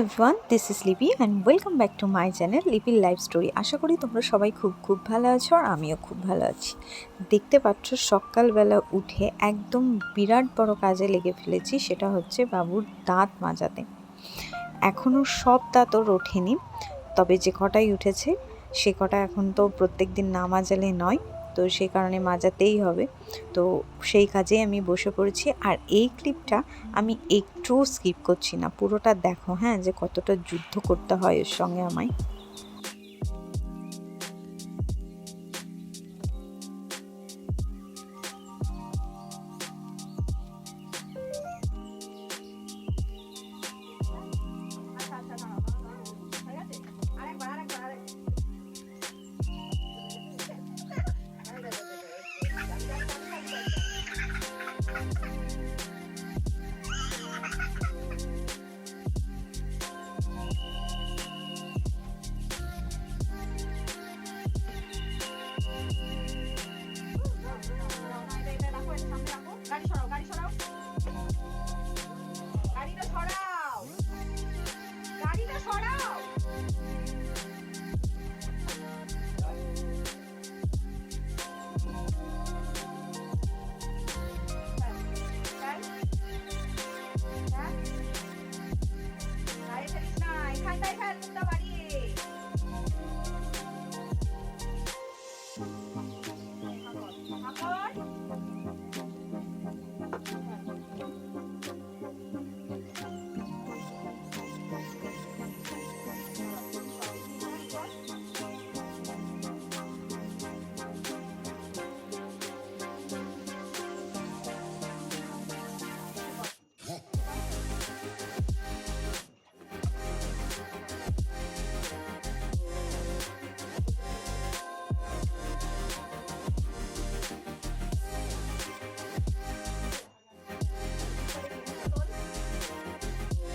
Everyone this is Lipi and welcome back to my channel লিপির life story আশা করি তোমরা সবাই খুব খুব ভালো আছো আর আমিও খুব ভালো আছি। দেখতে পাচ্ছ সকালবেলা উঠে একদম বিরাট বড় কাজে লেগে ফেলেছি, সেটা হচ্ছে বাবুর দাঁত মাজাতে। এখনও সব দাঁত ওর ওঠেনি, তবে যে কটাই উঠেছে, সে কটা এখন তো প্রত্যেক দিন না মাজালে নয়। তো সেই কারণে মাজাতেই হবে। তো সেই কাজেই আমি বসে পড়েছি। আর এই ক্লিপটা আমি একটুও স্কিপ করছি না। পুরোটা দেখো হ্যাঁ যে কতটা যুদ্ধ করতে হয় এর সঙ্গে আমায়।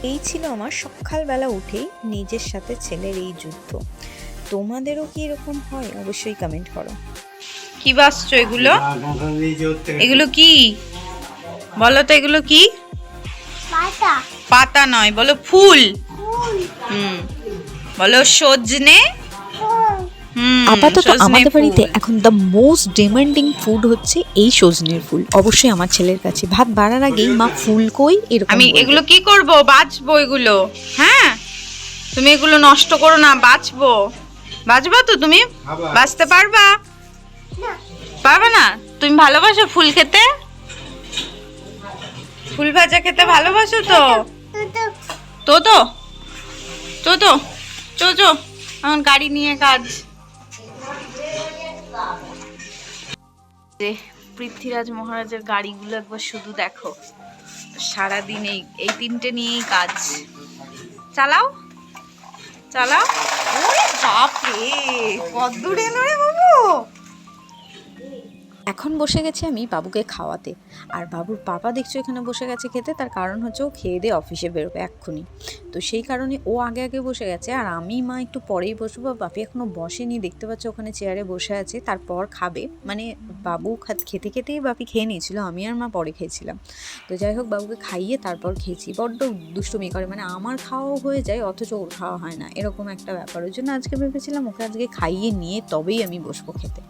এই ছিল আমার সকালবেলা উঠেই নিজের সাথে ছেলের এই যুদ্ধ। তোমাদেরও কি এরকম হয়? অবশ্যই কমেন্ট করো। কি বাসছো এগুলো? এগুলো কি? বলো তো এগুলো কি? পাতা। পাতা নয় বলো ফুল। হুম। বলো সজনে? আপাতত আমাদের বাড়িতে এখন দ্য মোস্ট ডিমান্ডিং ফুড হচ্ছে এই সজনের ফুল। অবশ্যই আমার ছেলের কাছে। ভাত বাড়ার আগেই মা ফুল কই এরকম আমি এগুলো কি করব? বাঁচবো এগুলো। হ্যাঁ? তুমি এগুলো নষ্ট করো না বাঁচবো বাঁচবা তো তুমি? বাঁচতে পারবা? পারবে না? তুমি ভালোবাসো ফুল খেতে? ফুল ভাজা খেতে ভালোবাসো তো? তো তো। তো তো। চো চো। এখন গাড়ি নিয়ে কাজ। যে পৃথ্বীরাজ মহারাজের গাড়িগুলো একবার শুধু দেখো। সারাদিন এই এই তিনটে নিয়েই কাজ। চালাও। চালাও। ওরে বাপ রে কত দূরে নয় বাবু! এখন বসে গেছি আমি বাবুকে খাওয়াতে। আর বাবুর পাপা দেখছ এখানে বসে গেছে খেতে, তার কারণ হচ্ছে ও খেয়ে দিয়ে অফিসে বেরোবে এক্ষুনি। তো সেই কারণে ও আগে আগে বসে গেছে, আর আমি মা একটু পরেই বসবো। বা বাপি এখনও বসেনি, দেখতে পাচ্ছ ওখানে চেয়ারে বসে আছে, তারপর খাবে। মানে বাবু খাত- খেতে খেতেই বাপি খেয়ে নিয়েছিল, আমি আর মা পরে খেয়েছিলাম। তো যাই হোক, বাবুকে খাইয়ে তারপর খেয়েছি। বড্ড দুষ্টুমি করে মানে আমার খাওয়াও হয়ে যায়, অথচ ওর খাওয়া হয় না। এরকম একটা ব্যাপার। ওই জন্য আজকে ভেবেছিলাম ওকে আজকে খাইয়ে নিয়ে তবেই আমি বসবো খেতে।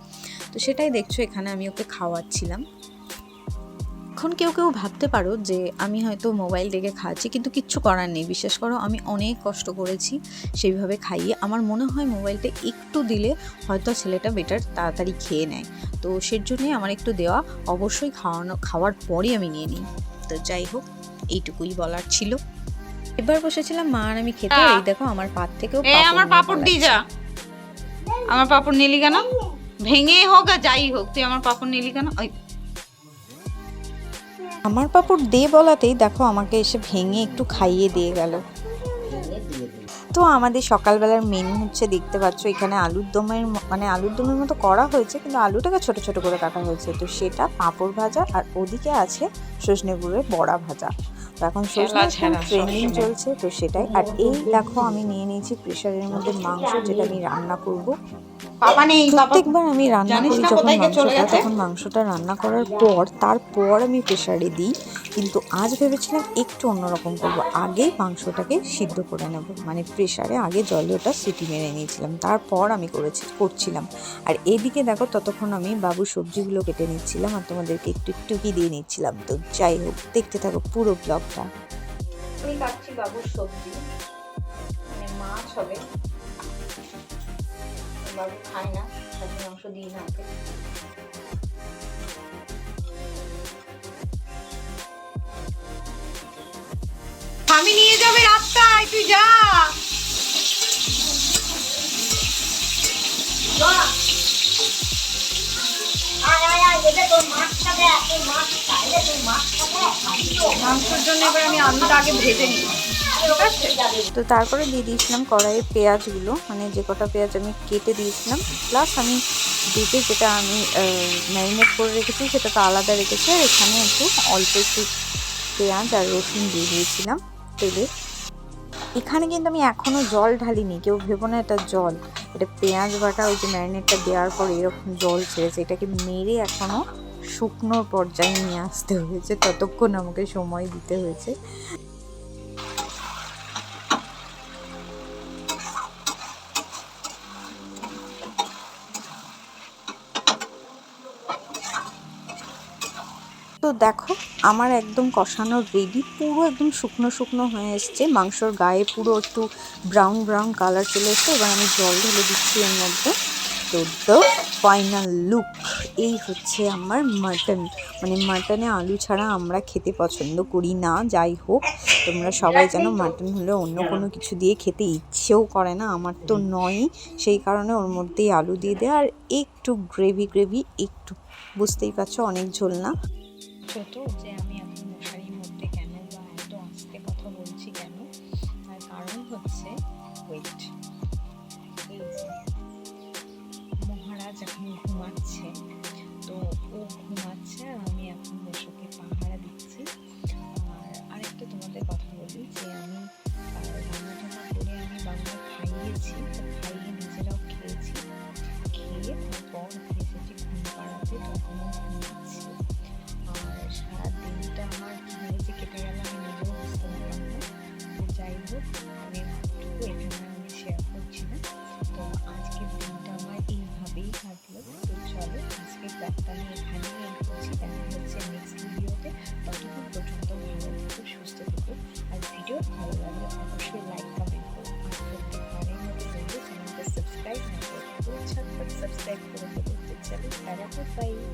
তো সেটাই দেখছ এখানে আমি ওকে খাওয়াচ্ছিলাম। এখন কেউ কেউ ভাবতে পারো যে আমি হয়তো মোবাইল দেখে খাওয়াচ্ছি কিন্তু কিচ্ছু করার নেই। বিশ্বাস করো আমি অনেক কষ্ট করেছি সেইভাবে খাইয়ে। আমার মনে হয় মোবাইলটা একটু দিলে হয়তো ছেলেটা বেটার তাড়াতাড়ি খেয়ে নেয়। তো সের জন্যই আমার একটু দেওয়া। অবশ্যই খাওয়ানো খাওয়ার পরই আমি নিয়ে নিই। তো যাই হোক এইটুকুই বলার ছিল। এবার বসেছিলাম মা আর আমি খেতে। এই দেখো আমার পাত থেকেও আমার পাপড় দি যা। আমার পাপড় নিলি কেন? ভেঙে হোক আর যাই হোক তুই আমার পাপড় নিলি কেন? ওই আমার পাপড় দে বলাতেই দেখো আমাকে এসে ভেঙে একটু খাইয়ে দিয়ে গেল। তো আমাদের সকালবেলার মেনু হচ্ছে দেখতে পাচ্ছ এখানে আলুর দমের মানে আলুর দমের মতো করা হয়েছে কিন্তু আলুটাকে ছোট ছোট করে কাটা হয়েছে। তো সেটা পাঁপড় ভাজা আর ওদিকে আছে সজনে গুঁড়োর বড়া ভাজা। তো এখন সজনে ট্রেনিং চলছে তো সেটাই। আর এই দেখো আমি নিয়ে নিয়েছি প্রেশারের মধ্যে মাংস যেটা আমি রান্না করব। পাপা নেই প্রত্যেকবার আমি রান্না করি যখন মাংসটা তখন মাংসটা রান্না করার পর তারপর আমি প্রেশারে দিই। কিন্তু আজ ভেবেছিলাম একটু অন্যরকম করব। আগে মাংসটাকে সিদ্ধ করে নেব। মানে প্রেশারে আগে জলে ওটা সিটি মেরে নিয়েছিলাম। তারপর আমি করেছি করছিলাম। আর এদিকে দেখো ততক্ষণ আমি বাবু সবজিগুলো কেটে নিচ্ছিলাম আর তোমাদেরকে একটু একটু কি দিয়ে নিচ্ছিলাম। তো যাই হোক দেখতে থাকো পুরো ব্লগটা আমি কাটছি বাবুর সবজি। মানে মাছ হবে। বাবু খায় না খাসির মাংস দিই না ওকে আমি নিয়ে যাবে রাস্তায় তুই যা। মাংসের জন্য এবার আমি আলুটা আগে ভেজে নিই। তো তারপরে দিয়ে দিয়েছিলাম কড়াইয়ে পেঁয়াজগুলো। মানে যে কটা পেঁয়াজ আমি কেটে দিয়েছিলাম প্লাস আমি দুধে যেটা আমি ম্যারিনেট করে রেখেছি সেটা তো আলাদা রেখেছি, আর এখানে একটু অল্প একটু পেঁয়াজ আর রসুন দিয়ে দিয়েছিলাম তেলে। এখানে কিন্তু আমি এখনও জল ঢালিনি, কেউ ভেবো না এটা জল। এটা পেঁয়াজ বাটা ওই যে ম্যারিনেটটা দেওয়ার পর এরকম জল ছেড়েছে, এটাকে মেরে এখনও শুকনোর পর্যায়ে নিয়ে আসতে হয়েছে, ততক্ষণ আমাকে সময় দিতে হয়েছে। দেখো, আমার একদম কষানো রেডি, পুরো একদম শুকনো শুকনো হয়ে এসছে। মাংসর গায়ে পুরো একটু ব্রাউন ব্রাউন কালার চলে এসছে। এবার আমি জল ঢেলে দিচ্ছি এর মধ্যে। তো দ্য ফাইনাল লুক এই হচ্ছে আমার মাটন মানে মাটনে আলু ছাড়া আমরা খেতে পছন্দ করি না, যাই হোক। তোমরা সবাই যেন মাটন হলে অন্য কোনো কিছু দিয়ে খেতে ইচ্ছেও করে না। আমার তো নয়ই, সেই কারণে ওর মধ্যেই আলু দিয়ে দেয়। আর একটু গ্রেভি গ্রেভি একটু, বুঝতেই পারছ, অনেক ঝোল না। ছোট যে আমি এখন মশারির মধ্যে কেন বা এত আস্তে কথা বলছি কেন? তার কারণ হচ্ছে ওয়েট এই যে মহারাজ এখন ঘুমাচ্ছে। তো ও ঘুমাচ্ছে আর আমি Bye.